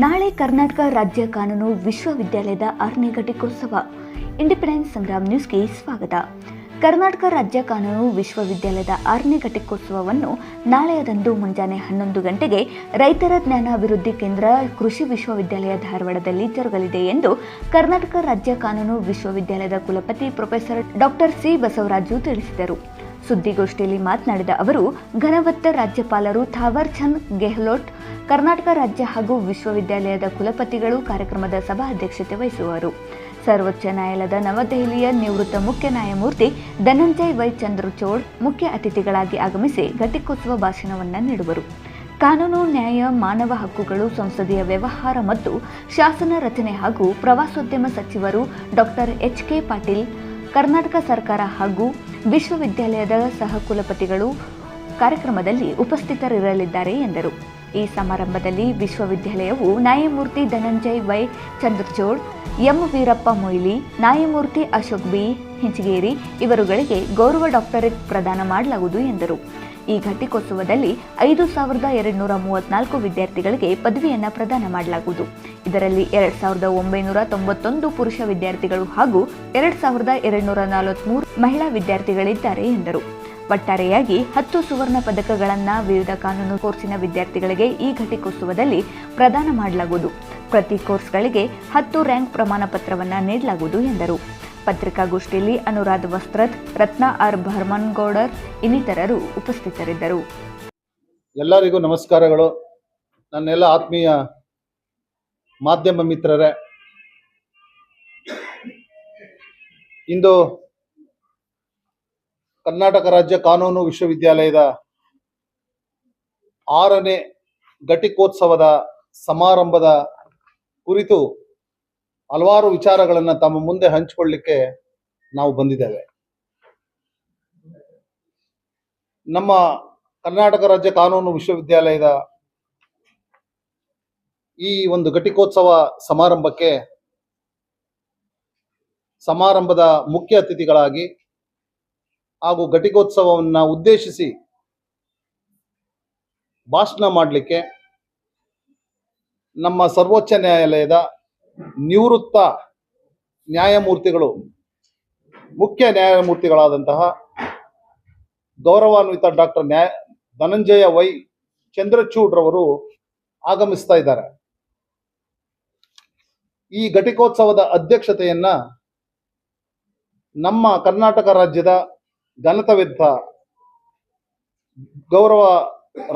ನಾಳೆ ಕರ್ನಾಟಕ ರಾಜ್ಯ ಕಾನೂನು ವಿಶ್ವವಿದ್ಯಾಲಯದ ಆರನೇ ಘಟಿಕೋತ್ಸವ. ಇಂಡಿಪೆಂಡೆನ್ಸ್ ಸಂಗ್ರಾಮ್ ನ್ಯೂಸ್ಗೆ ಸ್ವಾಗತ. ಕರ್ನಾಟಕ ರಾಜ್ಯ ಕಾನೂನು ವಿಶ್ವವಿದ್ಯಾಲಯದ ಆರನೇ ಘಟಿಕೋತ್ಸವವನ್ನು ನಾಳೆಯದಂದು ಮುಂಜಾನೆ ಹನ್ನೊಂದು ಗಂಟೆಗೆ ರೈತರ ಜ್ಞಾನ ಅಭಿವೃದ್ಧಿ ಕೇಂದ್ರ ಕೃಷಿ ವಿಶ್ವವಿದ್ಯಾಲಯ ಧಾರವಾಡದಲ್ಲಿ ಜರುಗಲಿದೆ ಎಂದು ಕರ್ನಾಟಕ ರಾಜ್ಯ ಕಾನೂನು ವಿಶ್ವವಿದ್ಯಾಲಯದ ಕುಲಪತಿ ಪ್ರೊಫೆಸರ್ ಡಾಕ್ಟರ್ ಸಿ ಬಸವರಾಜು ತಿಳಿಸಿದರು. ಸುದ್ದಿಗೋಷ್ಠಿಯಲ್ಲಿ ಮಾತನಾಡಿದ ಅವರು, ಘನವತ್ತ ರಾಜ್ಯಪಾಲರು ಥಾವರ್ ಚಂದ್ ಗೆಹ್ಲೋಟ್, ಕರ್ನಾಟಕ ರಾಜ್ಯ ಹಾಗೂ ವಿಶ್ವವಿದ್ಯಾಲಯದ ಕುಲಪತಿಗಳು ಕಾರ್ಯಕ್ರಮದ ಸಭಾ ಅಧ್ಯಕ್ಷತೆ ವಹಿಸುವರು. ಸರ್ವೋಚ್ಚ ನ್ಯಾಯಾಲಯದ ನವದೆಹಲಿಯ ನಿವೃತ್ತ ಮುಖ್ಯ ನ್ಯಾಯಮೂರ್ತಿ ಧನಂಜಯ್ ವೈ ಚಂದ್ರಚೋಡ್ ಮುಖ್ಯ ಅತಿಥಿಗಳಾಗಿ ಆಗಮಿಸಿ ಘಟಿಕೋತ್ಸವ ಭಾಷಣವನ್ನು ನೀಡುವರು. ಕಾನೂನು, ನ್ಯಾಯ, ಮಾನವ ಹಕ್ಕುಗಳು, ಸಂಸದೀಯ ವ್ಯವಹಾರ ಮತ್ತು ಶಾಸನ ರಚನೆ ಹಾಗೂ ಪ್ರವಾಸೋದ್ಯಮ ಸಚಿವರು doctor H K Patil, Karnataka ಸರ್ಕಾರ ಹಾಗೂ ವಿಶ್ವವಿದ್ಯಾಲಯದ ಸಹಕುಲಪತಿಗಳು ಕಾರ್ಯಕ್ರಮದಲ್ಲಿ ಉಪಸ್ಥಿತರಿರಲಿದ್ದಾರೆ ಎಂದರು. ಈ ಸಮಾರಂಭದಲ್ಲಿ ವಿಶ್ವವಿದ್ಯಾಲಯವು ನ್ಯಾಯಮೂರ್ತಿ ಧನಂಜಯ್ ವೈ ಚಂದ್ರಚೋಳ್ ಎಂ ವೀರಪ್ಪ ಮೊಯ್ಲಿ, ನ್ಯಾಯಮೂರ್ತಿ ಅಶೋಕ್ ಬಿ, ಹಿಂಚಗೇರಿ ಇವರುಗಳಿಗೆ ಗೌರವ ಡಾಕ್ಟರೇಟ್ ಪ್ರದಾನ ಮಾಡಲಾಗುವುದು ಎಂದರು. ಈ ಘಟಿಕೋತ್ಸವದಲ್ಲಿ ಐದು ಸಾವಿರದ ಎರಡುನೂರ ಮೂವತ್ನಾಲ್ಕು ವಿದ್ಯಾರ್ಥಿಗಳಿಗೆ ಪದವಿಯನ್ನು ಪ್ರದಾನ ಮಾಡಲಾಗುವುದು. ಇದರಲ್ಲಿ ಎರಡು ಸಾವಿರದ ಒಂಬೈನೂರ ತೊಂಬತ್ತೊಂದು ಪುರುಷ ವಿದ್ಯಾರ್ಥಿಗಳು ಹಾಗೂ ಎರಡು ಸಾವಿರದ ಎರಡುನೂರ ನಲವತ್ಮೂರು ಮಹಿಳಾ ವಿದ್ಯಾರ್ಥಿಗಳಿದ್ದಾರೆ ಎಂದರು. ಒಟ್ಟಾರೆಯಾಗಿ ಹತ್ತು ಸುವರ್ಣ ಪದಕಗಳನ್ನು ವಿವಿಧ ಕಾನೂನು ಕೋರ್ಸಿನ ವಿದ್ಯಾರ್ಥಿಗಳಿಗೆ ಈ ಘಟಿಕೋತ್ಸವದಲ್ಲಿ ಪ್ರದಾನ ಮಾಡಲಾಗುವುದು. ಪ್ರತಿ ಕೋರ್ಸ್ಗಳಿಗೆ ಹತ್ತು ರ್ಯಾಂಕ್ ಪ್ರಮಾಣ ಪತ್ರವನ್ನು ನೀಡಲಾಗುವುದು ಎಂದರು. ಪತ್ರಿಕಾಗೋಷ್ಠಿಯಲ್ಲಿ ಅನುರಾಧ ವಸ್ತ್ರದ್ ರತ್ನ ಆರ್ ಭರ್ಮನ್ಗೌಡರ್ ಇನ್ನಿತರರು ಉಪಸ್ಥಿತರಿದ್ದರು. ಎಲ್ಲರಿಗೂ ನಮಸ್ಕಾರಗಳು. ನನ್ನೆಲ್ಲ ಆತ್ಮೀಯ ಮಾಧ್ಯಮ ಮಿತ್ರರೇ. ಇಂದು ಕರ್ನಾಟಕ ರಾಜ್ಯ ಕಾನೂನು ವಿಶ್ವವಿದ್ಯಾಲಯದ ಆರನೇ ಘಟಿಕೋತ್ಸವದ ಸಮಾರಂಭದ ಕುರಿತು ಹಲವಾರು ವಿಚಾರಗಳನ್ನು ತಮ್ಮ ಮುಂದೆ ಹಂಚಿಕೊಳ್ಳಿಕ್ಕೆ ನಾವು ಬಂದಿದ್ದೇವೆ. ನಮ್ಮ ಕರ್ನಾಟಕ ರಾಜ್ಯ ಕಾನೂನು ವಿಶ್ವವಿದ್ಯಾಲಯದ ಈ ಒಂದು ಘಟಿಕೋತ್ಸವ ಸಮಾರಂಭಕ್ಕೆ ಸಮಾರಂಭದ ಮುಖ್ಯ ಅತಿಥಿಗಳಾಗಿ ಹಾಗೂ ಘಟಿಕೋತ್ಸವವನ್ನು ಉದ್ದೇಶಿಸಿ ಭಾಷಣ ಮಾಡಲಿಕ್ಕೆ ನಮ್ಮ ಸರ್ವೋಚ್ಚ ನ್ಯಾಯಾಲಯದ ನಿವೃತ್ತ ನ್ಯಾಯಮೂರ್ತಿಗಳು, ಮುಖ್ಯ ನ್ಯಾಯಮೂರ್ತಿಗಳಾದಂತಹ ಗೌರವಾನ್ವಿತ ಡಾಕ್ಟರ್ ನ್ಯಾಯ ಧನಂಜಯ ವೈ ಚಂದ್ರಚೂಡ್ರವರು ಆಗಮಿಸ್ತಾ ಇದ್ದಾರೆ. ಈ ಘಟಿಕೋತ್ಸವದ ಅಧ್ಯಕ್ಷತೆಯನ್ನ ನಮ್ಮ ಕರ್ನಾಟಕ ರಾಜ್ಯದ ಘನತವಿದ್ದ ಗೌರವ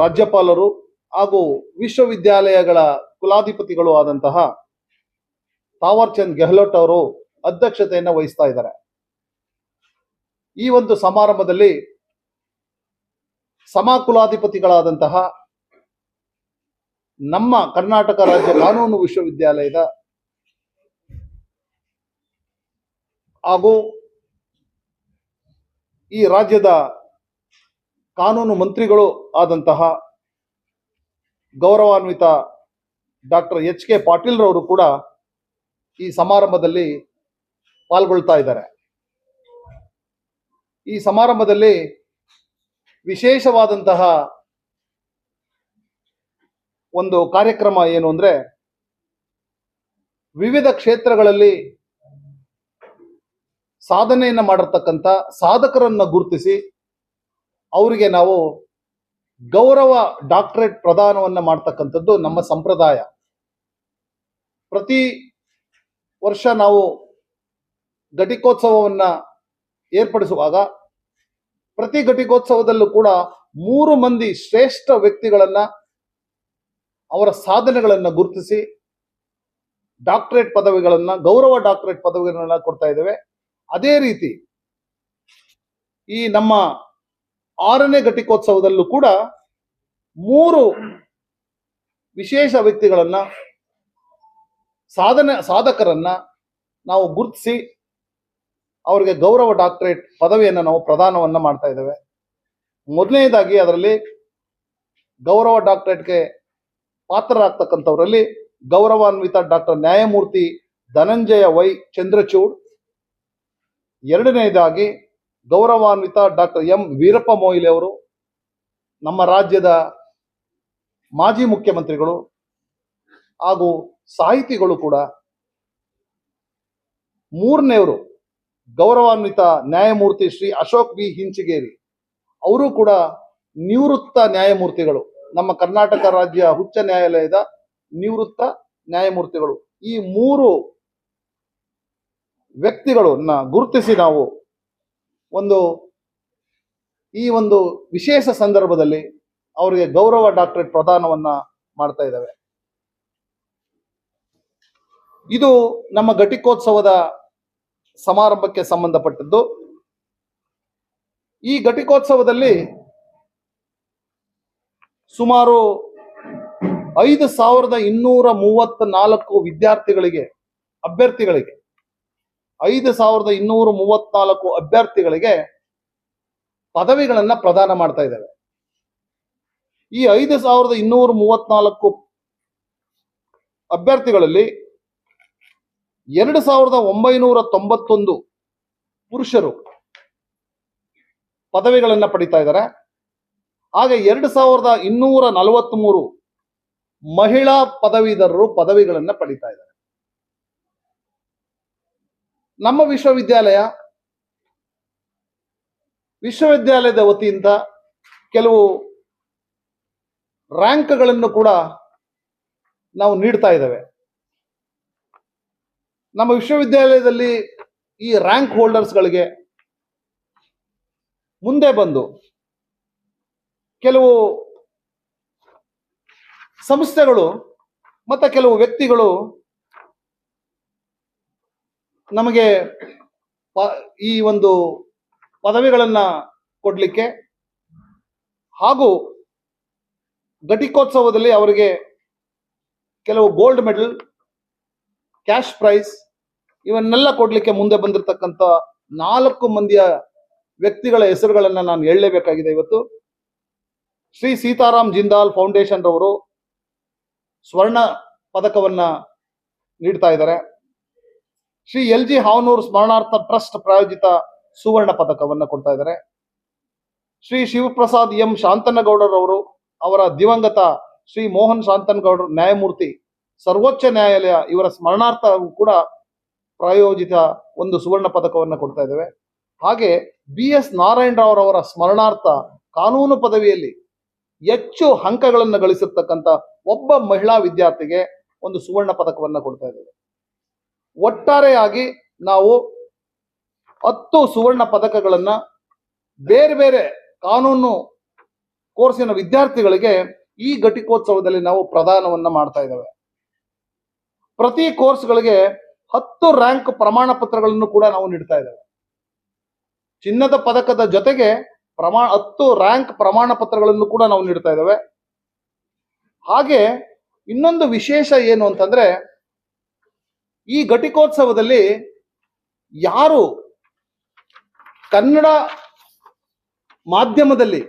ರಾಜ್ಯಪಾಲರು ಹಾಗೂ ವಿಶ್ವವಿದ್ಯಾಲಯಗಳ ಕುಲಾಧಿಪತಿಗಳು ಆದಂತಹ ತಾವರ್ ಚಂದ್ ಗೆಹ್ಲೋಟ್ ಅವರು ಅಧ್ಯಕ್ಷತೆಯನ್ನು ವಹಿಸ್ತಾ ಇದ್ದಾರೆ. ಈ ಒಂದು ಸಮಾರಂಭದಲ್ಲಿ ಸಮಕುಲಾಧಿಪತಿಗಳಾದಂತಹ ನಮ್ಮ ಕರ್ನಾಟಕ ರಾಜ್ಯ ಕಾನೂನು ವಿಶ್ವವಿದ್ಯಾಲಯದ ಹಾಗೂ ಈ ರಾಜ್ಯದ ಕಾನೂನು ಮಂತ್ರಿಗಳು ಆದಂತಹ ಗೌರವಾನ್ವಿತ ಡಾಕ್ಟರ್ ಎಚ್ ಕೆ ಪಾಟೀಲ್ ರವರು ಕೂಡ ಈ ಸಮಾರಂಭದಲ್ಲಿ ಪಾಲ್ಗೊಳ್ತಾ ಇದ್ದಾರೆ. ಈ ಸಮಾರಂಭದಲ್ಲಿ ವಿಶೇಷವಾದಂತಹ ಒಂದು ಕಾರ್ಯಕ್ರಮ ಏನು ಅಂದ್ರೆ ವಿವಿಧ ಕ್ಷೇತ್ರಗಳಲ್ಲಿ ಸಾಧನೆಯನ್ನು ಮಾಡಿರ್ತಕ್ಕಂಥ ಸಾಧಕರನ್ನ ಗುರುತಿಸಿ ಅವರಿಗೆ ನಾವು ಗೌರವ ಡಾಕ್ಟರೇಟ್ ಪ್ರದಾನವನ್ನ ಮಾಡ್ತಕ್ಕಂಥದ್ದು ನಮ್ಮ ಸಂಪ್ರದಾಯ. ಪ್ರತಿ ವರ್ಷ ನಾವು ಘಟಿಕೋತ್ಸವವನ್ನ ಏರ್ಪಡಿಸುವಾಗ ಪ್ರತಿ ಘಟಿಕೋತ್ಸವದಲ್ಲೂ ಕೂಡ ಮೂರು ಮಂದಿ ಶ್ರೇಷ್ಠ ವ್ಯಕ್ತಿಗಳನ್ನ ಅವರ ಸಾಧನೆಗಳನ್ನ ಗುರುತಿಸಿ ಡಾಕ್ಟರೇಟ್ ಪದವಿಗಳನ್ನ, ಗೌರವ ಡಾಕ್ಟರೇಟ್ ಪದವಿಗಳನ್ನ ಕೊಡ್ತಾ ಇದ್ದೇವೆ. ಅದೇ ರೀತಿ ಈ ನಮ್ಮ ಆರನೇ ಘಟಿಕೋತ್ಸವದಲ್ಲೂ ಕೂಡ ಮೂರು ವಿಶೇಷ ವ್ಯಕ್ತಿಗಳನ್ನ ಸಾಧನೆ, ಸಾಧಕರನ್ನ ನಾವು ಗುರುತಿಸಿ ಅವರಿಗೆ ಗೌರವ ಡಾಕ್ಟರೇಟ್ ಪದವಿಯನ್ನು ನಾವು ಪ್ರದಾನವನ್ನು ಮಾಡ್ತಾ ಇದ್ದೇವೆ. ಮೊದಲನೇದಾಗಿ ಅದರಲ್ಲಿ ಗೌರವ ಡಾಕ್ಟರೇಟ್ಗೆ ಪಾತ್ರರಾಗ್ತಕ್ಕಂಥವರಲ್ಲಿ ಗೌರವಾನ್ವಿತ ಡಾಕ್ಟರ್ ನ್ಯಾಯಮೂರ್ತಿ ಧನಂಜಯ ವೈ ಚಂದ್ರಚೂಡ್. ಎರಡನೇದಾಗಿ ಗೌರವಾನ್ವಿತ ಡಾಕ್ಟರ್ ಎಂ ವೀರಪ್ಪ ಮೊಯ್ಲಿ ಅವರು, ನಮ್ಮ ರಾಜ್ಯದ ಮಾಜಿ ಮುಖ್ಯಮಂತ್ರಿಗಳು ಹಾಗೂ ಸಾಹಿತಿಗಳು ಕೂಡ ಮೂರನೆಯವರು ಗೌರವಾನ್ವಿತ ನ್ಯಾಯಮೂರ್ತಿ ಶ್ರೀ ಅಶೋಕ್ ಬಿ ಹಿಂಚಿಗೇರಿ. ಅವರು ಕೂಡ ನಿವೃತ್ತ ನ್ಯಾಯಮೂರ್ತಿಗಳು. ನಮ್ಮ ಕರ್ನಾಟಕ ರಾಜ್ಯ ಉಚ್ಚ ನ್ಯಾಯಾಲಯದ ನಿವೃತ್ತ ನ್ಯಾಯಮೂರ್ತಿಗಳು. ಈ ಮೂರು ವ್ಯಕ್ತಿಗಳನ್ನ ಗುರುತಿಸಿ ನಾವು ಒಂದು ಈ ಒಂದು ವಿಶೇಷ ಸಂದರ್ಭದಲ್ಲಿ ಅವರಿಗೆ ಗೌರವ ಡಾಕ್ಟರೇಟ್ ಪ್ರದಾನವನ್ನ ಮಾಡ್ತಾ ಇದ್ದೇವೆ. ಇದು ನಮ್ಮ ಘಟಿಕೋತ್ಸವದ ಸಮಾರಂಭಕ್ಕೆ ಸಂಬಂಧಪಟ್ಟದ್ದು. ಈ ಘಟಿಕೋತ್ಸವದಲ್ಲಿ ಸುಮಾರು ಐದು ಸಾವಿರದ ಇನ್ನೂರ ಮೂವತ್ತ ನಾಲ್ಕು ವಿದ್ಯಾರ್ಥಿಗಳಿಗೆ ಅಭ್ಯರ್ಥಿಗಳಿಗೆ, ಐದು ಸಾವಿರದ ಇನ್ನೂರ ಮೂವತ್ನಾಲ್ಕು ಅಭ್ಯರ್ಥಿಗಳಿಗೆ ಪದವಿಗಳನ್ನ ಪ್ರದಾನ ಮಾಡ್ತಾ ಇದ್ದಾವೆ. ಈ ಐದು ಸಾವಿರದ ಇನ್ನೂರ ಮೂವತ್ನಾಲ್ಕು ಅಭ್ಯರ್ಥಿಗಳಲ್ಲಿ ಎರಡು ಸಾವಿರದ ಒಂಬೈನೂರ ತೊಂಬತ್ತೊಂದು ಪುರುಷರು ಪದವಿಗಳನ್ನ ಪಡಿತಾ ಇದ್ದಾರೆ. ಹಾಗೆ ಎರಡು ಸಾವಿರದ ಇನ್ನೂರ ನಲವತ್ತ್ಮೂರು ಮಹಿಳಾ ಪದವೀಧರರು ಪದವಿಗಳನ್ನ ಪಡಿತಾ ಇದ್ದಾರೆ. ನಮ್ಮ ವಿಶ್ವವಿದ್ಯಾಲಯ, ವಿಶ್ವವಿದ್ಯಾಲಯದ ವತಿಯಿಂದ ಕೆಲವು ರ್ಯಾಂಕ್ಗಳನ್ನು ಕೂಡ ನಾವು ನೀಡ್ತಾ ಇದ್ದೇವೆ. ನಮ್ಮ ವಿಶ್ವವಿದ್ಯಾಲಯದಲ್ಲಿ ಈ ರ್ಯಾಂಕ್ ಹೋಲ್ಡರ್ಸ್ಗಳಿಗೆ ಮುಂದೆ ಬಂದು ಕೆಲವು ಸಂಸ್ಥೆಗಳು ಮತ್ತು ಕೆಲವು ವ್ಯಕ್ತಿಗಳು ನಮಗೆ ಈ ಒಂದು ಪದವಿಗಳನ್ನು ಕೊಡಲಿಕ್ಕೆ ಹಾಗೂ ಘಟಿಕೋತ್ಸವದಲ್ಲಿ ಅವರಿಗೆ ಕೆಲವು ಗೋಲ್ಡ್ ಮೆಡಲ್ ಕ್ಯಾಶ್ ಪ್ರೈಸ್ ಇವನ್ನೆಲ್ಲ ಕೊಡ್ಲಿಕ್ಕೆ ಮುಂದೆ ಬಂದಿರತಕ್ಕಂಥ ನಾಲ್ಕು ಮಂದಿಯ ವ್ಯಕ್ತಿಗಳ ಹೆಸರುಗಳನ್ನ ನಾನು ಹೇಳಲೇಬೇಕಾಗಿದೆ ಇವತ್ತು. ಶ್ರೀ ಸೀತಾರಾಮ್ ಜಿಂದಾಲ್ ಫೌಂಡೇಶನ್ ರವರು ಸ್ವರ್ಣ ಪದಕವನ್ನ ನೀಡ್ತಾ ಇದ್ದಾರೆ. ಶ್ರೀ ಎಲ್ ಜಿ ಹಾವನೂರ್ ಸ್ಮರಣಾರ್ಥ ಟ್ರಸ್ಟ್ ಪ್ರಾಯೋಜಿತ ಸುವರ್ಣ ಪದಕವನ್ನ ಕೊಡ್ತಾ ಇದ್ದಾರೆ. ಶ್ರೀ ಶಿವಪ್ರಸಾದ್ ಎಂ ಶಾಂತನಗೌಡರವರು ಅವರ ದಿವಂಗತ ಶ್ರೀ ಮೋಹನ್ ಶಾಂತನಗೌಡರ್ ನ್ಯಾಯಮೂರ್ತಿ, ಸರ್ವೋಚ್ಚ ನ್ಯಾಯಾಲಯ ಇವರ ಸ್ಮರಣಾರ್ಥ ಕೂಡ ಪ್ರಾಯೋಜಿತ ಒಂದು ಸುವರ್ಣ ಪದಕವನ್ನ ಕೊಡ್ತಾ ಇದ್ದೇವೆ. ಹಾಗೆ ಬಿ ಎಸ್ ನಾರಾಯಣರಾವ್ ಅವರ ಸ್ಮರಣಾರ್ಥ ಕಾನೂನು ಪದವಿಯಲ್ಲಿ ಹೆಚ್ಚು ಅಂಕಗಳನ್ನು ಗಳಿಸಿರ್ತಕ್ಕಂಥ ಒಬ್ಬ ಮಹಿಳಾ ವಿದ್ಯಾರ್ಥಿಗೆ ಒಂದು ಸುವರ್ಣ ಪದಕವನ್ನ ಕೊಡ್ತಾ ಇದ್ದೇವೆ. ಒಟ್ಟಾರೆಯಾಗಿ ನಾವು ಹತ್ತು ಸುವರ್ಣ ಪದಕಗಳನ್ನ ಬೇರೆ ಬೇರೆ ಕಾನೂನು ಕೋರ್ಸಿನ ವಿದ್ಯಾರ್ಥಿಗಳಿಗೆ ಈ ಘಟಿಕೋತ್ಸವದಲ್ಲಿ ನಾವು ಪ್ರದಾನವನ್ನ ಮಾಡ್ತಾ ಇದ್ದೇವೆ. ಪ್ರತಿ ಕೋರ್ಸ್ಗಳಿಗೆ ಹತ್ತು ರ್ಯಾಂಕ್ ಪ್ರಮಾಣ ಪತ್ರಗಳನ್ನು ಕೂಡ ನಾವು ನೀಡ್ತಾ ಇದ್ದೇವೆ. ಚಿನ್ನದ ಪದಕದ ಜೊತೆಗೆ ಪ್ರಮಾಣ ಹತ್ತು ರ್ಯಾಂಕ್ ಪ್ರಮಾಣ ಪತ್ರಗಳನ್ನು ಕೂಡ ನಾವು ನೀಡ್ತಾ ಇದ್ದೇವೆ. ಹಾಗೆ ಇನ್ನೊಂದು ವಿಶೇಷ ಏನು ಅಂತಂದ್ರೆ, ಈ ಘಟಿಕೋತ್ಸವದಲ್ಲಿ ಯಾರು ಕನ್ನಡ ಮಾಧ್ಯಮದಲ್ಲಿ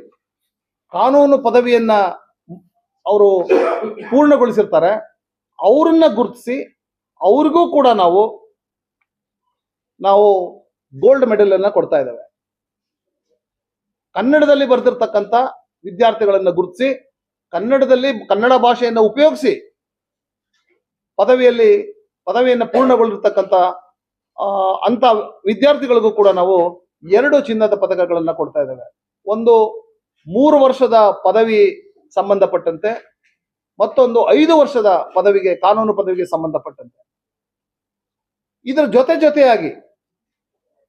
ಕಾನೂನು ಪದವಿಯನ್ನ ಅವರು ಪೂರ್ಣಗೊಳಿಸಿರ್ತಾರೆ, ಅವರನ್ನ ಗುರುತಿಸಿ ಅವ್ರಿಗೂ ಕೂಡ ನಾವು ನಾವು ಗೋಲ್ಡ್ ಮೆಡಲ್ ಅನ್ನ ಕೊಡ್ತಾ ಇದ್ದೇವೆ. ಕನ್ನಡದಲ್ಲಿ ಬರೆದಿರ್ತಕ್ಕಂಥ ವಿದ್ಯಾರ್ಥಿಗಳನ್ನ ಗುರುತಿಸಿ, ಕನ್ನಡದಲ್ಲಿ ಕನ್ನಡ ಭಾಷೆಯನ್ನು ಉಪಯೋಗಿಸಿ, ಪದವಿಯಲ್ಲಿ, ಪದವಿಯನ್ನು ಪೂರ್ಣಗೊಳಿರ್ತಕ್ಕಂಥ ಅಂತ ವಿದ್ಯಾರ್ಥಿಗಳಿಗೂ ಕೂಡ ನಾವು ಎರಡು ಚಿನ್ನದ ಪದಕಗಳನ್ನ ಕೊಡ್ತಾ ಇದ್ದೇವೆ. ಒಂದು ಮೂರು ವರ್ಷದ ಪದವಿ ಸಂಬಂಧಪಟ್ಟಂತೆ, ಮತ್ತೊಂದು ಐದು ವರ್ಷದ ಪದವಿಗೆ, ಕಾನೂನು ಪದವಿಗೆ ಸಂಬಂಧಪಟ್ಟಂತೆ. ಇದರ ಜೊತೆ ಜೊತೆಯಾಗಿ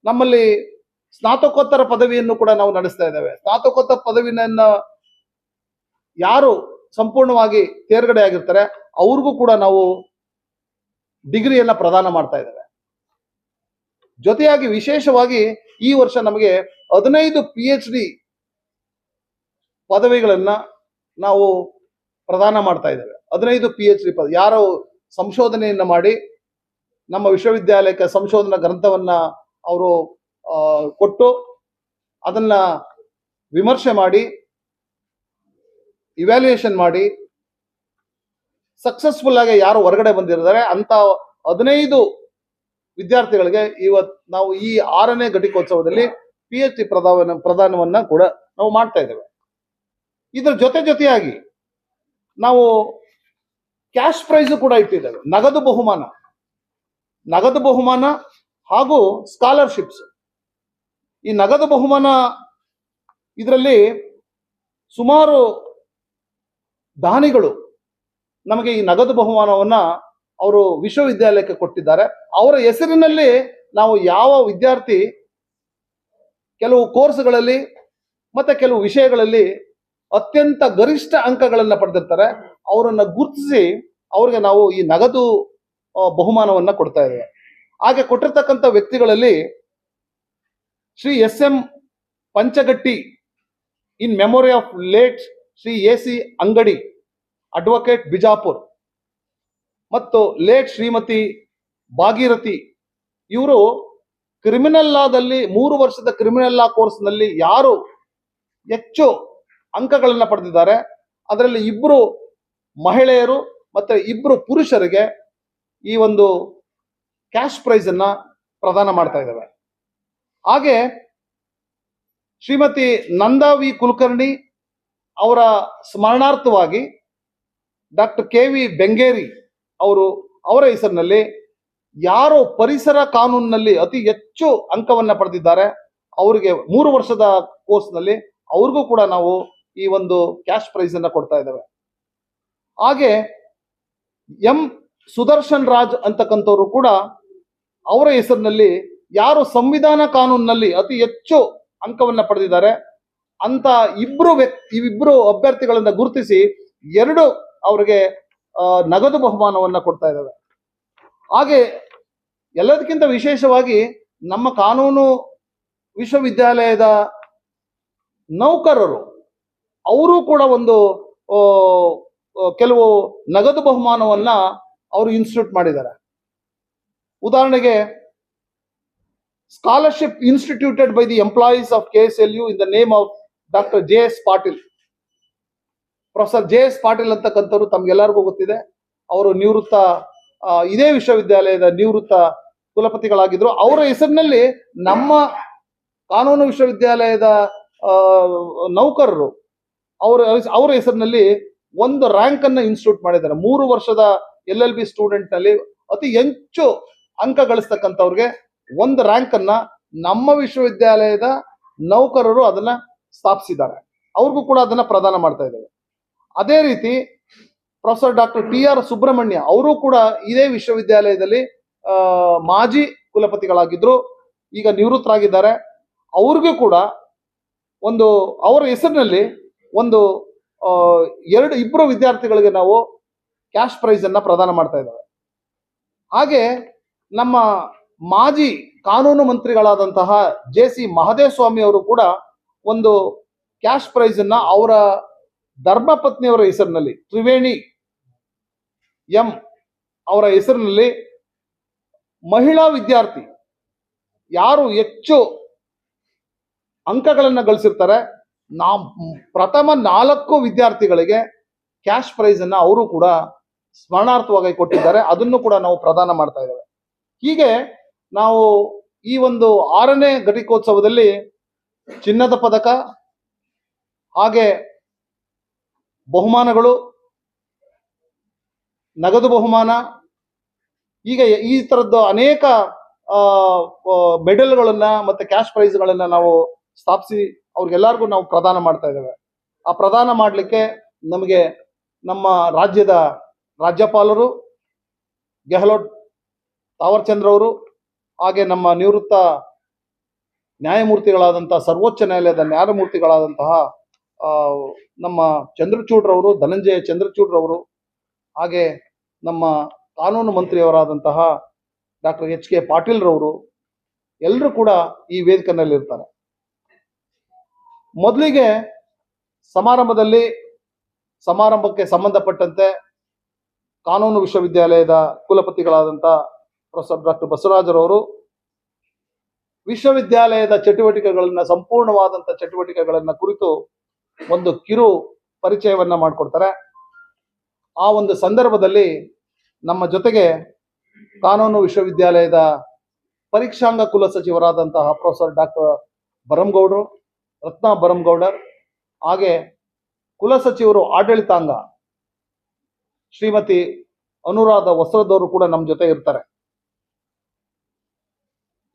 ನಮ್ಮಲ್ಲಿ ಸ್ನಾತಕೋತ್ತರ ಪದವಿಯನ್ನು ಕೂಡ ನಾವು ನಡೆಸ್ತಾ ಇದ್ದೇವೆ. ಸ್ನಾತಕೋತ್ತರ ಪದವಿನ ಯಾರು ಸಂಪೂರ್ಣವಾಗಿ ತೇರ್ಗಡೆ ಆಗಿರ್ತಾರೆ, ಅವ್ರಿಗೂ ಕೂಡ ನಾವು ಡಿಗ್ರಿಯನ್ನ ಪ್ರದಾನ ಮಾಡ್ತಾ ಇದ್ದೇವೆ. ಜೊತೆಯಾಗಿ ವಿಶೇಷವಾಗಿ ಈ ವರ್ಷ ನಮಗೆ ಹದಿನೈದು ಪಿ ಎಚ್ ಡಿ ಪದವಿಗಳನ್ನ ನಾವು ಪ್ರದಾನ ಮಾಡ್ತಾ ಇದ್ದೇವೆ. ಹದಿನೈದು ಪಿ ಎಚ್ ಡಿ ಪದ, ಯಾರು ಸಂಶೋಧನೆಯನ್ನ ಮಾಡಿ ನಮ್ಮ ವಿಶ್ವವಿದ್ಯಾಲಯಕ್ಕೆ ಸಂಶೋಧನಾ ಗ್ರಂಥವನ್ನ ಅವರು ಕೊಟ್ಟು ಅದನ್ನ ವಿಮರ್ಶೆ ಮಾಡಿ ಇವ್ಯಾಲ್ಯೂಯೇಷನ್ ಮಾಡಿ ಸಕ್ಸಸ್ಫುಲ್ ಆಗಿ ಯಾರು ಹೊರಗಡೆ ಬಂದಿರ್ತಾರೆ ಅಂತ ಹದಿನೈದು ವಿದ್ಯಾರ್ಥಿಗಳಿಗೆ ಇವತ್ ನಾವು ಈ ಆರನೇ ಘಟಿಕೋತ್ಸವದಲ್ಲಿ ಪಿ ಎಚ್ ಡಿ ಪ್ರದಾನ ಪ್ರದಾನವನ್ನ ಕೂಡ ನಾವು ಮಾಡ್ತಾ ಇದ್ದೇವೆ. ಇದರ ಜೊತೆ ಜೊತೆಯಾಗಿ ನಾವು ಕ್ಯಾಶ್ ಪ್ರೈಸ್ ಕೂಡ ಇಟ್ಟಿದ್ದೇವೆ, ನಗದು ಬಹುಮಾನ. ನಗದು ಬಹುಮಾನ ಹಾಗೂ ಸ್ಕಾಲರ್ಶಿಪ್ಸ್. ಈ ನಗದು ಬಹುಮಾನ ಇದರಲ್ಲಿ ಸುಮಾರು ದಾನಿಗಳು ನಮಗೆ ಈ ನಗದು ಬಹುಮಾನವನ್ನ ಅವರು ವಿಶ್ವವಿದ್ಯಾಲಯಕ್ಕೆ ಕೊಟ್ಟಿದ್ದಾರೆ. ಅವರ ಹೆಸರಿನಲ್ಲಿ ನಾವು ಯಾವ ವಿದ್ಯಾರ್ಥಿ ಕೆಲವು ಕೋರ್ಸ್ಗಳಲ್ಲಿ ಮತ್ತೆ ಕೆಲವು ವಿಷಯಗಳಲ್ಲಿ ಅತ್ಯಂತ ಗರಿಷ್ಠ ಅಂಕಗಳನ್ನ ಪಡೆದಿರ್ತಾರೆ. ಅವರನ್ನ ಗುರುತಿಸಿ ಅವ್ರಿಗೆ ನಾವು ಈ ನಗದು ಬಹುಮಾನವನ್ನ ಕೊಡ್ತಾ ಇದ್ದೇವೆ ಹಾಗೆ ಕೊಟ್ಟಿರ್ತಕ್ಕಂಥ ವ್ಯಕ್ತಿಗಳಲ್ಲಿ Shri S M Panchagatti in memory of late Shri A C Angadi, advocate Bijapur ಮತ್ತು ಲೇಟ್ ಶ್ರೀಮತಿ ಭಾಗೀರಥಿ, ಇವರು ಕ್ರಿಮಿನಲ್ ಲಾದಲ್ಲಿ ಮೂರು ವರ್ಷದ ಕ್ರಿಮಿನಲ್ ಲಾ ಕೋರ್ಸ್ನಲ್ಲಿ ಯಾರು ಹೆಚ್ಚು ಅಂಕಗಳನ್ನು ಪಡೆದಿದ್ದಾರೆ. ಅದರಲ್ಲಿ ಇಬ್ಬರು ಮಹಿಳೆಯರು ಮತ್ತೆ ಇಬ್ಬರು ಪುರುಷರಿಗೆ ಈ ಒಂದು ಕ್ಯಾಶ್ ಪ್ರೈಸ್ ಅನ್ನ ಪ್ರದಾನ ಮಾಡ್ತಾ ಇದ್ದಾವೆ ಹಾಗೆ ಶ್ರೀಮತಿ ನಂದಾ ವಿ ಕುಲಕರ್ಣಿ ಅವರ ಸ್ಮರಣಾರ್ಥವಾಗಿ ಡಾಕ್ಟರ್ ಕೆ ವಿ ಬೆಂಗೇರಿ ಅವರು ಅವರ ಹೆಸರಿನಲ್ಲಿ ಯಾರು ಪರಿಸರ ಕಾನೂನಿನಲ್ಲಿ ಅತಿ ಹೆಚ್ಚು ಅಂಕವನ್ನು ಪಡೆದಿದ್ದಾರೆ. ಅವರಿಗೆ ಮೂರು ವರ್ಷದ ಕೋರ್ಸ್ನಲ್ಲಿ ಅವ್ರಿಗೂ ಕೂಡ ನಾವು ಈ ಒಂದು ಕ್ಯಾಶ್ ಪ್ರೈಸ್ ಅನ್ನ ಕೊಡ್ತಾ ಇದ್ದೇವೆ ಹಾಗೆ ಎಂ ಸುದರ್ಶನ್ ರಾಜ್ ಅಂತಕ್ಕಂಥವ್ರು ಕೂಡ ಅವರ ಹೆಸರಿನಲ್ಲಿ ಯಾರು ಸಂವಿಧಾನ ಕಾನೂನಿನಲ್ಲಿ ಅತಿ ಹೆಚ್ಚು ಅಂಕವನ್ನ ಪಡೆದಿದ್ದಾರೆ. ಅಂತ ಇಬ್ರು ವ್ಯಕ್ತಿ ಇವಿಬ್ರು ಅಭ್ಯರ್ಥಿಗಳನ್ನ ಗುರುತಿಸಿ ಎರಡು ಅವರಿಗೆ ನಗದು ಬಹುಮಾನವನ್ನ ಕೊಡ್ತಾ ಇದ್ದಾರೆ ಹಾಗೆ ಎಲ್ಲದಕ್ಕಿಂತ ವಿಶೇಷವಾಗಿ ನಮ್ಮ ಕಾನೂನು ವಿಶ್ವವಿದ್ಯಾಲಯದ ನೌಕರರು, ಅವರು ಕೂಡ ಒಂದು ಕೆಲವು ನಗದು ಬಹುಮಾನವನ್ನ ಅವರು ಇನ್ಸ್ಟಿಟ್ಯೂಟ್ ಮಾಡಿದ್ದಾರೆ. ಉದಾಹರಣೆಗೆ scholarship instituted by the employees of K S L U in the name of doctor J S Patil professor J S Patil ಅಂತಕ್ಕಂಥವ್ರು ತಮ್ಗೆಲ್ಲರಿಗೂ ಗೊತ್ತಿದೆ. ಅವರು ನಿವೃತ್ತ ಇದೇ ವಿಶ್ವವಿದ್ಯಾಲಯದ ನಿವೃತ್ತ ಕುಲಪತಿಗಳಾಗಿದ್ರು. ಅವರ ಹೆಸರಿನಲ್ಲಿ ನಮ್ಮ ಕಾನೂನು ವಿಶ್ವವಿದ್ಯಾಲಯದ ನೌಕರರು, ಅವರ ಅವರ ಹೆಸರಿನಲ್ಲಿ ಒಂದು ರ್ಯಾಂಕ್ ಅನ್ನ ಇನ್ಸ್ಟಿಟ್ಯೂಟ್ ಮಾಡಿದ್ದಾರೆ. ಮೂರು ವರ್ಷದ ಎಲ್ ಎಲ್ ಬಿ ಸ್ಟೂಡೆಂಟ್ನಲ್ಲಿ ಅತಿ ಹೆಚ್ಚು ಅಂಕ ಗಳಿಸ್ತಕ್ಕಂಥವ್ರಿಗೆ ಒಂದು ರ್ಯಾಂಕ್ ಅನ್ನ ನಮ್ಮ ವಿಶ್ವವಿದ್ಯಾಲಯದ ನೌಕರರು ಅದನ್ನ ಸ್ಥಾಪಿಸಿದ್ದಾರೆ. ಅವ್ರಿಗೂ ಕೂಡ ಅದನ್ನ ಪ್ರದಾನ ಮಾಡ್ತಾ ಇದ್ದಾರೆ. ಅದೇ ರೀತಿ professor doctor T R Subrahmanya ಅವರು ಕೂಡ ಇದೇ ವಿಶ್ವವಿದ್ಯಾಲಯದಲ್ಲಿ ಮಾಜಿ ಕುಲಪತಿಗಳಾಗಿದ್ರು, ಈಗ ನಿವೃತ್ತರಾಗಿದ್ದಾರೆ. ಅವ್ರಿಗೂ ಕೂಡ ಒಂದು, ಅವರ ಹೆಸರಿನಲ್ಲಿ ಒಂದು ಎರಡು ಇಬ್ಬರು ವಿದ್ಯಾರ್ಥಿಗಳಿಗೆ ನಾವು ಕ್ಯಾಶ್ ಪ್ರೈಸ್ ಅನ್ನ ಪ್ರದಾನ ಮಾಡ್ತಾ ಇದ್ದಾವೆ. ಹಾಗೆ ನಮ್ಮ ಮಾಜಿ ಕಾನೂನು ಮಂತ್ರಿಗಳಾದಂತಹ ಜೆ ಸಿ ಮಹದೇವ್ ಸ್ವಾಮಿ ಅವರು ಕೂಡ ಒಂದು ಕ್ಯಾಶ್ ಪ್ರೈಸ್ ಅನ್ನ ಅವರ ಧರ್ಮಪತ್ನಿಯವರ ಹೆಸರಿನಲ್ಲಿ, ತ್ರಿವೇಣಿ ಎಂ ಅವರ ಹೆಸರಿನಲ್ಲಿ ಮಹಿಳಾ ವಿದ್ಯಾರ್ಥಿ ಯಾರು ಹೆಚ್ಚು ಅಂಕಗಳನ್ನು ಗಳಿಸಿರ್ತಾರೆ, ನಾ ಪ್ರಥಮ ನಾಲ್ಕು ವಿದ್ಯಾರ್ಥಿಗಳಿಗೆ ಕ್ಯಾಶ್ ಪ್ರೈಸನ್ನು ಅವರು ಕೂಡ ಸ್ಮರಣಾರ್ಥವಾಗಿ ಕೊಟ್ಟಿದ್ದಾರೆ. ಅದನ್ನು ಕೂಡ ನಾವು ಪ್ರದಾನ ಮಾಡ್ತಾ ಇದ್ದೇವೆ. ಹೀಗೆ ನಾವು ಈ ಒಂದು ಆರನೇ ಘಟಿಕೋತ್ಸವದಲ್ಲಿ ಚಿನ್ನದ ಪದಕ ಹಾಗೆ ಬಹುಮಾನಗಳು, ನಗದು ಬಹುಮಾನ ಈಗ ಈ ತರದ್ದು ಅನೇಕ ಮೆಡಲ್ಗಳನ್ನ ಮತ್ತೆ ಕ್ಯಾಶ್ ಪ್ರೈಸ್ಗಳನ್ನ ನಾವು ಸ್ಥಾಪಿಸಿ ಅವ್ರಿಗೆಲ್ಲರಿಗೂ ನಾವು ಪ್ರದಾನ ಮಾಡ್ತಾ ಇದ್ದೇವೆ. ಆ ಪ್ರದಾನ ಮಾಡಲಿಕ್ಕೆ ನಮಗೆ ನಮ್ಮ ರಾಜ್ಯದ ರಾಜ್ಯಪಾಲರು, ಗೆಹ್ಲೋಟ್, ತಾವರ್ಚಂದ್ರ ಅವರು ಹಾಗೆ ನಮ್ಮ ನಿವೃತ್ತ ನ್ಯಾಯಮೂರ್ತಿಗಳಾದಂತಹ ಸರ್ವೋಚ್ಚ ನ್ಯಾಯಾಲಯದ ನ್ಯಾಯಮೂರ್ತಿಗಳಾದಂತಹ ನಮ್ಮ ಚಂದ್ರಚೂಡ್ರವರು ಧನಂಜಯ ಚಂದ್ರಚೂಡ್ರವರು ಹಾಗೆ ನಮ್ಮ ಕಾನೂನು ಮಂತ್ರಿಯವರಾದಂತಹ ಡಾಕ್ಟರ್ ಎಚ್ ಕೆ ಪಾಟೀಲ್ ರವರು ಎಲ್ಲರೂ ಕೂಡ ಈ ವೇದಿಕೆನಲ್ಲಿ ಇರ್ತಾರೆ. ಮೊದಲಿಗೆ ಸಮಾರಂಭದಲ್ಲಿ ಸಮಾರಂಭಕ್ಕೆ ಸಂಬಂಧಪಟ್ಟಂತೆ ಕಾನೂನು ವಿಶ್ವವಿದ್ಯಾಲಯದ ಕುಲಪತಿಗಳಾದಂಥ ಪ್ರೊಫೆಸರ್ ಡಾಕ್ಟರ್ ಬಸವರಾಜರವರು ವಿಶ್ವವಿದ್ಯಾಲಯದ ಚಟುವಟಿಕೆಗಳನ್ನ ಸಂಪೂರ್ಣವಾದಂಥ ಚಟುವಟಿಕೆಗಳನ್ನ ಕುರಿತು ಒಂದು ಕಿರು ಪರಿಚಯವನ್ನ ಮಾಡಿಕೊಡ್ತಾರೆ. ಆ ಒಂದು ಸಂದರ್ಭದಲ್ಲಿ ನಮ್ಮ ಜೊತೆಗೆ ಕಾನೂನು ವಿಶ್ವವಿದ್ಯಾಲಯದ ಪರೀಕ್ಷಾಂಗ ಕುಲ ಸಚಿವರಾದಂತಹ ಪ್ರೊಫೆಸರ್ ಡಾಕ್ಟರ್ ಬರಂಗೌಡರು ರತ್ನ ಬರಂಗೌಡರ್ ಹಾಗೆ ಕುಲಸಚಿವರು ಆಡಳಿತಾಂಗ ಶ್ರೀಮತಿ ಅನುರಾಧ ವಸ್ತ್ರದವರು ಕೂಡ ನಮ್ಮ ಜೊತೆ ಇರ್ತಾರೆ.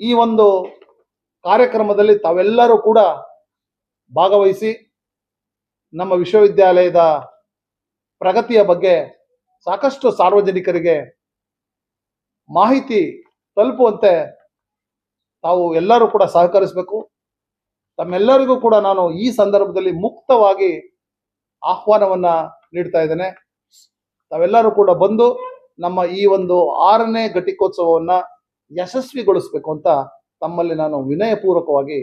ಈ ಒಂದು ಕಾರ್ಯಕ್ರಮದಲ್ಲಿ ತಾವೆಲ್ಲರೂ ಕೂಡ ಭಾಗವಹಿಸಿ ನಮ್ಮ ವಿಶ್ವವಿದ್ಯಾಲಯದ ಪ್ರಗತಿಯ ಬಗ್ಗೆ ಸಾಕಷ್ಟು ಸಾರ್ವಜನಿಕರಿಗೆ ಮಾಹಿತಿ ತಲುಪುವಂತೆ ತಾವು ಎಲ್ಲರೂ ಕೂಡ ಸಹಕರಿಸಬೇಕು. ತಮ್ಮೆಲ್ಲರಿಗೂ ಕೂಡ ನಾನು ಈ ಸಂದರ್ಭದಲ್ಲಿ ಮುಕ್ತವಾಗಿ ಆಹ್ವಾನವನ್ನ ನೀಡ್ತಾ ಇದ್ದೇನೆ. ತಾವೆಲ್ಲರೂ ಕೂಡ ಬಂದು ನಮ್ಮ ಈ ಒಂದು ಆರನೇ ಘಟಿಕೋತ್ಸವವನ್ನ ಯಶಸ್ವಿಗೊಳಿಸ್ಬೇಕು ಅಂತ ತಮ್ಮಲ್ಲಿ ನಾನು ವಿನಯಪೂರ್ವಕವಾಗಿ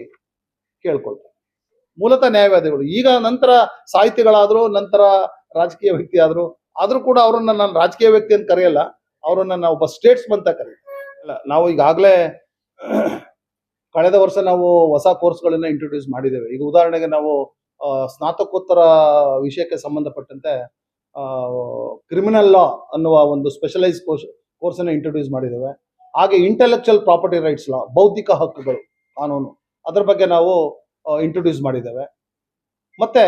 ಕೇಳ್ಕೊಳ್ತೇನೆ. ಮೂಲತಃ ನ್ಯಾಯವಾದಿಗಳು, ಈಗ ನಂತರ ಸಾಹಿತಿಗಳಾದರೂ, ನಂತರ ರಾಜಕೀಯ ವ್ಯಕ್ತಿ ಆದರೂ ಆದರೂ ಕೂಡ ಅವರನ್ನ ನಾನು ರಾಜಕೀಯ ವ್ಯಕ್ತಿ ಅಂತ ಕರೆಯಲ್ಲ, ಅವರನ್ನ ನಾವು ಒಬ್ಬ ಸ್ಟೇಟ್ಸ್ ಅಂತ ಕರೀತೀವಿ. ಅಲ್ಲ, ನಾವು ಈಗಾಗಲೇ ಕಳೆದ ವರ್ಷ ನಾವು ಹೊಸ ಕೋರ್ಸ್ಗಳನ್ನ ಇಂಟ್ರೊಡ್ಯೂಸ್ ಮಾಡಿದ್ದೇವೆ. ಈಗ ಉದಾಹರಣೆಗೆ ನಾವು ಸ್ನಾತಕೋತ್ತರ ವಿಷಯಕ್ಕೆ ಸಂಬಂಧಪಟ್ಟಂತೆ ಕ್ರಿಮಿನಲ್ ಲಾ ಅನ್ನುವ ಒಂದು ಸ್ಪೆಷಲೈಸ್ ಕೋರ್ಸ್ ಕೋರ್ಸನ್ನು ಇಂಟ್ರೊಡ್ಯೂಸ್ ಮಾಡಿದ್ದೇವೆ. ಹಾಗೆ ಇಂಟೆಲೆಕ್ಚುಯಲ್ ಪ್ರಾಪರ್ಟಿ ರೈಟ್ಸ್ ಲಾ ಬೌದ್ಧಿಕ ಹಕ್ಕುಗಳು, ಕಾನೂನು, ಅದರ ಬಗ್ಗೆ ನಾವು ಇಂಟ್ರೊಡ್ಯೂಸ್ ಮಾಡಿದ್ದೇವೆ. ಮತ್ತೆ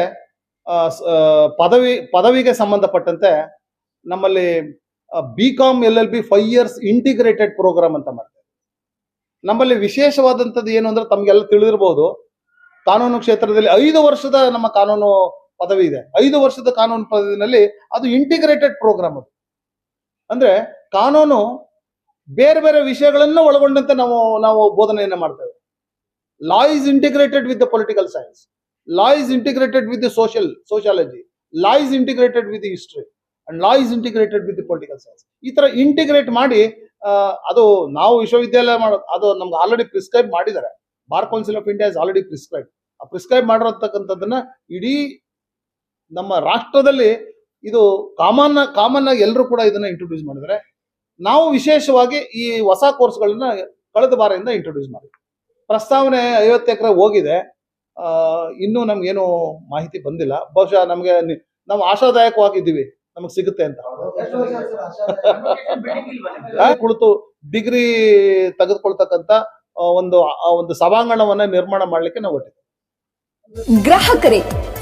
ಪದವಿ, ಪದವಿಗೆ ಸಂಬಂಧಪಟ್ಟಂತೆ ನಮ್ಮಲ್ಲಿ B com L L B five years integrated programme ಅಂತ ಮಾಡ್ತೇವೆ ನಮ್ಮಲ್ಲಿ ವಿಶೇಷವಾದಂಥದ್ದು ಏನು ಅಂದ್ರೆ ತಮಗೆಲ್ಲ ತಿಳಿದಿರಬಹುದು ಕಾನೂನು ಕ್ಷೇತ್ರದಲ್ಲಿ ಐದು ವರ್ಷದ ನಮ್ಮ ಕಾನೂನು ಪದವಿ ಇದೆ. ಐದು ವರ್ಷದ ಕಾನೂನು ಪದವಿನಲ್ಲಿ ಅದು ಇಂಟಿಗ್ರೇಟೆಡ್ ಪ್ರೋಗ್ರಾಮ್ ಅದು. ಅಂದ್ರೆ ಕಾನೂನು ಬೇರೆ ಬೇರೆ ವಿಷಯಗಳನ್ನು ಒಳಗೊಂಡಂತೆ ನಾವು ನಾವು ಬೋಧನೆಯನ್ನ ಮಾಡ್ತೇವೆ. Law is integrated with the political science law is integrated with the social sociology law is integrated with history and law is integrated with the political science ಈ ತರ ಇಂಟಿಗ್ರೇಟ್ ಮಾಡಿ ಅದು ನಾವು ವಿಶ್ವವಿದ್ಯಾಲಯ ಮಾಡೋದು ಅದು ನಮ್ಗೆ ಆಲ್ರೆಡಿ ಪ್ರಿಸ್ಕ್ರೈಬ್ ಮಾಡಿದ್ದಾರೆ. Bar council of India is already prescribe ಆ ಪ್ರಿಸ್ಕ್ರೈಬ್ ಮಾಡಿರತಕ್ಕಂಥದ್ದನ್ನ ಇಡೀ ನಮ್ಮ ರಾಷ್ಟ್ರದಲ್ಲಿ ಇದು ಕಾಮನ್ ಕಾಮನ್ ಆಗಿ ಎಲ್ಲರೂ ಕೂಡ ಇದನ್ನ ಇಂಟ್ರೊಡ್ಯೂಸ್ ಮಾಡಿದರೆ ನಾವು ವಿಶೇಷವಾಗಿ ಈ ಹೊಸ ಕೋರ್ಸ್ಗಳನ್ನ ಕಳೆದ ಬಾರಿಯಿಂದ ಇಂಟ್ರೊಡ್ಯೂಸ್ ಮಾಡಿದ್ವಿ. ಪ್ರಸ್ತಾವನೆ ಐವತ್ತು ಎಕರೆ ಹೋಗಿದೆ. ಇನ್ನೂ ನಮ್ಗೇನು ಮಾಹಿತಿ ಬಂದಿಲ್ಲ. ಬಹುಶಃ ನಮಗೆ ನಾವು ಆಶಾದಾಯಕವಾಗಿದ್ದೀವಿ. ನಮಗೆ ಸಿಗುತ್ತೆ ಅಂತ. ಕುಳಿತು ಡಿಗ್ರಿ ತೆಗೆದುಕೊಳ್ತಕ್ಕಂತ ಒಂದು ಒಂದು ಸಭಾಂಗಣವನ್ನ ನಿರ್ಮಾಣ ಮಾಡ್ಲಿಕ್ಕೆ ನಾವು ಗ್ರಾಹಕರೇ